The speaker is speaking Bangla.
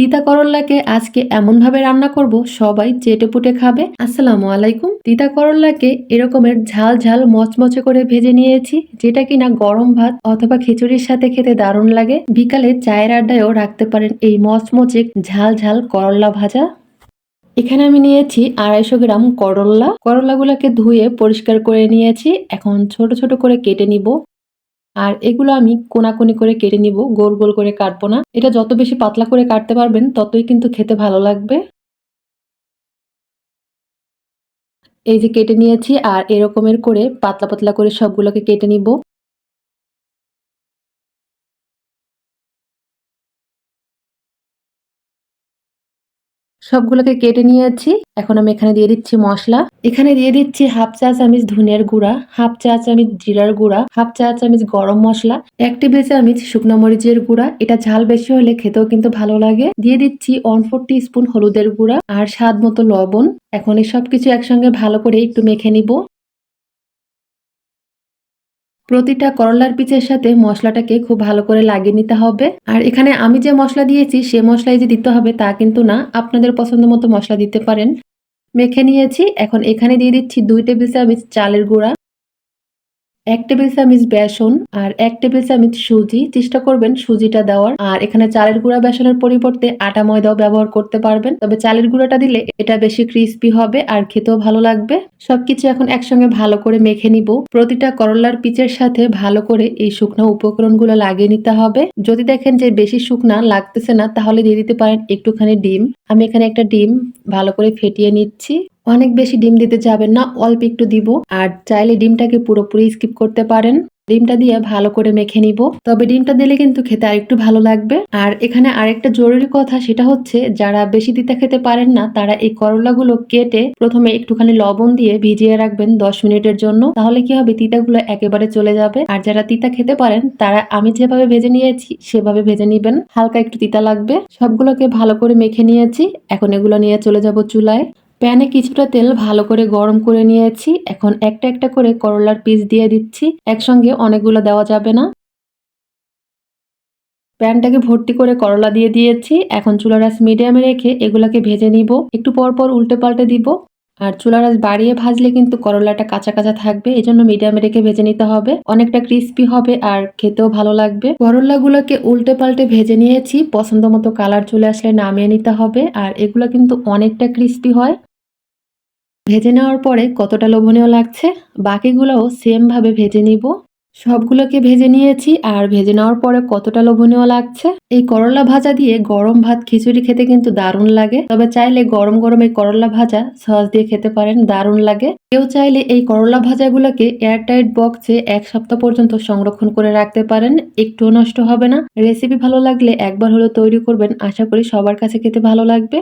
তিতা করল্লাকে আজকে এমন ভাবে রান্না করব, সবাই চেটে পুটে খাবে। আসসালামু আলাইকুম। তিতা করল্লাকে এরকমের ঝাল ঝাল মচমচে করে ভেজে নিয়েছি, যেটা কিনা গরম ভাত অথবা খিচুড়ির সাথে খেতে দারুণ লাগে। বিকালে চায়ের আড্ডায়ও রাখতে পারেন এই মচমচে ঝাল ঝাল করল্লা ভাজা। এখানে আমি নিয়েছি আড়াইশো গ্রাম করল্লা। করল্লাগুলোকে ধুয়ে পরিষ্কার করে নিয়েছি। এখন ছোট ছোট করে কেটে নিব। আর এগুলো আমি কোনাকুনি করে কেটে নিব, গোল গোল করে কাটবো না। এটা যত বেশি পাতলা করে কাটতে পারবেন, ততই কিন্তু খেতে ভালো লাগবে। এই যে কেটে নিয়েছি, আর এরকমের করে পাতলা পাতলা করে সবগুলোকে কেটে নিব। সবগুলোকে কেটে নিয়েছি। এখন আমি এখানে দিয়ে দিচ্ছি মশলা। এখানে দিয়ে দিচ্ছি হাফ চা চামিচ ধুনের গুঁড়া, হাফ চা চামিচ জিরার গুঁড়া, হাফ চা চামিচ গরম মশলা, এক টেবিল চামিচ শুকনো মরিচের গুঁড়া। এটা ঝাল বেশি হলে খেতেও কিন্তু ভালো লাগে। দিয়ে দিচ্ছি ওয়ান ফোর স্পুন হলুদের গুঁড়া আর স্বাদ মতো লবণ। এখন এই সবকিছু একসঙ্গে ভালো করে একটু মেখে নিব। প্রতিটা করলার পিচের সাথে মশলাটাকে খুব ভালো করে লাগিয়ে নিতে হবে। আর এখানে আমি যে মশলা দিয়েছি, সে মশলাই যে দিতে হবে তা কিন্তু না, আপনাদের পছন্দ মতো মশলা দিতে পারেন। মেখে নিয়েছি, এখন এখানে দিয়ে দিচ্ছি দুই টেবিল চামচ চালের গুঁড়া। এক টেবিল চামচ বেসন আর এক টেবিল চামচ সুজি। চেষ্টা করবেন সুজিটা দেওয়ার। আর এখানে চালের গুঁড়া বেসনের পরিবর্তে আটা ময়দাও ব্যবহার করতে পারবেন। তবে চালের গুঁড়াটা দিলে এটা বেশি ক্রিস্পি হবে আর খেতেও ভালো লাগবে। সবকিছু এখন একসঙ্গে ভালো করে মেখে নিব। প্রতিটা করলার পিচের সাথে ভালো করে এই শুকনো উপকরণগুলো লাগিয়ে নিতে হবে। যদি দেখেন যে বেশি শুকনা লাগতেছে না, তাহলে দিয়ে দিতে পারেন একটুখানি ডিম। আমি এখানে একটা ডিম ভালো করে ফেটিয়ে নিচ্ছি। অনেক বেশি ডিম দিতে যাবেন না, অল্প একটু দিব। আর চাইলে ডিমটাকে পুরোপুরি স্কিপ করতে পারেন। ডিমটা দিয়ে ভালো করে মেখে নিব। তবে ডিমটা দিলে কিন্তু খেতে আরেকটু ভালো লাগবে। আর এখানে আরেকটা জরুরি কথা, সেটা হচ্ছে যারা বেশি তিতা খেতে পারেন না, তারা এই করলাগুলো কেটে প্রথমে একটুখানি লবণ দিয়ে ভিজিয়ে রাখবেন দশ মিনিটের জন্য। তাহলে কি হবে? তিতাগুলো একেবারে চলে যাবে। আর যারা তিতা খেতে পারেন, তারা আমি যেভাবে ভেজে নিয়েছি, সেভাবে ভেজে নিবেন। হালকা একটু তিতা লাগবে। সবগুলোকে ভালো করে মেখে নিয়েছি। এখন এগুলো নিয়ে চলে যাব চুলায়। প্যানে কিছুটা তেল ভালো করে গরম করে নিয়েছি। এখন একটা একটা করে করলার পিস দিয়ে দিচ্ছি। একসঙ্গে অনেকগুলো দেওয়া যাবে না। প্যানটাকে ভর্তি করে করলা দিয়ে দিয়েছি। এখন চুলার আঁচ মিডিয়ামে রেখে এগুলাকে ভেজে নিব। একটু পর পর উল্টে পাল্টে দিব। আর চুলার আঁচ বাড়িয়ে ভাজলে কিন্তু করলাটা কাঁচা কাঁচা থাকবে। এই জন্য মিডিয়ামে রেখে ভেজে নিতে হবে। অনেকটা ক্রিস্পি হবে আর খেতেও ভালো লাগবে। করলাগুলোকে উল্টে পাল্টে ভেজে নিয়েছি। পছন্দ মতো কালার চলে আসলে নামিয়ে নিতে হবে। আর এগুলো কিন্তু অনেকটা ক্রিস্পি হয়। ভেজে নেওয়ার পরে কতটা লোভনীয় লাগছে? বাকিগুলোও সেমভাবে ভেজে নিব। সবগুলোকে ভেজে নিয়েছি আর ভেজে নেওয়ার পরে কতটা লোভনীয় লাগছে? এই করলা ভাজা দিয়ে গরম ভাত খিচুড়ি খেতে কিন্তু দারুণ লাগে। তবে চাইলে গরম গরম এই করলা ভাজা সস দিয়ে খেতে পারেন, দারুণ লাগে। কেউ চাইলে এই করলা ভাজাগুলোকে এয়ারটাইট বক্সে এক সপ্তাহ পর্যন্ত সংরক্ষণ করে রাখতে পারেন। একটুও নষ্ট হবে না। রেসিপি ভালো লাগলে একবার হলেও তৈরি করবেন। আশা করি সবার কাছে খেতে ভালো লাগবে।